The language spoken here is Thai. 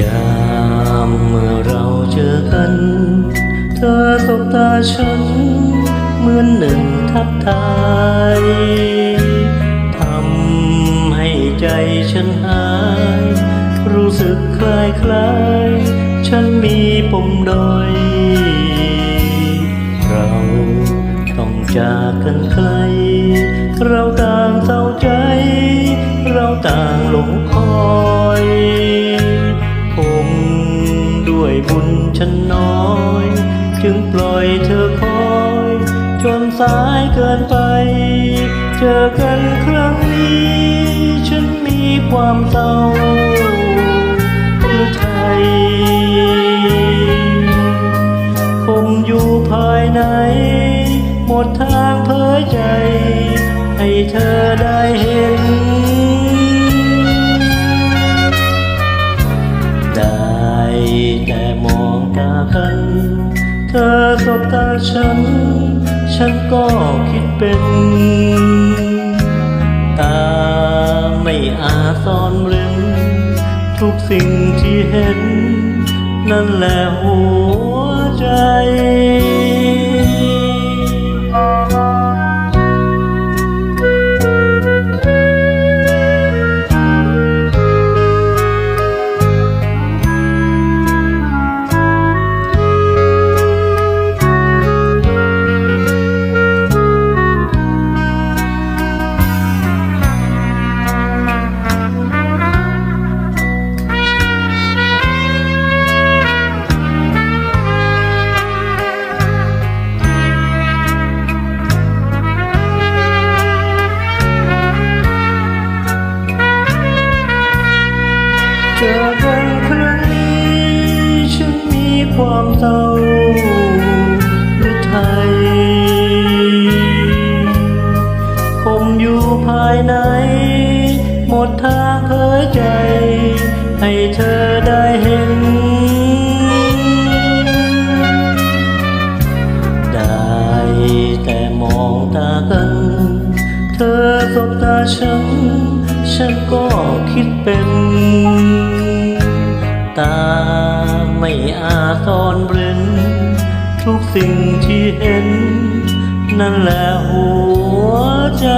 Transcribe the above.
ยามเมื่อเราเจอกัน เธอสบตาฉัน เหมือนหนึ่งทับทายทำให้ใจฉันหาย รู้สึกคลายคลายๆฉันมีปมด้อย เราต้องจากกัน ฉันน้อย จึงปล่อยเธอคอย จนสายเกินไป เจอกันครั้งนี้ ฉันมีความเศร้าหรือไทยคมอยู่ภายใน หมดทางเผยใจ ให้เธอได้เห็น แต่มองตากัน เธอสบตาฉัน ฉันก็คิดเป็น ตาไม่อาซ่อนเร้นทุกสิ่งที่เห็น นั่นแหละหัวใจ ความเศร้าหรือไทยคมอยู่ภายใน หมดทางเผยใจ ให้เธอได้เห็น ได้แต่มองตากัน เธอสบตาฉัน ฉันก็คิดเป็น ตาไม่อาซ่อนเร้น ทุกสิ่งที่เห็น นั่นแหละหัวใจ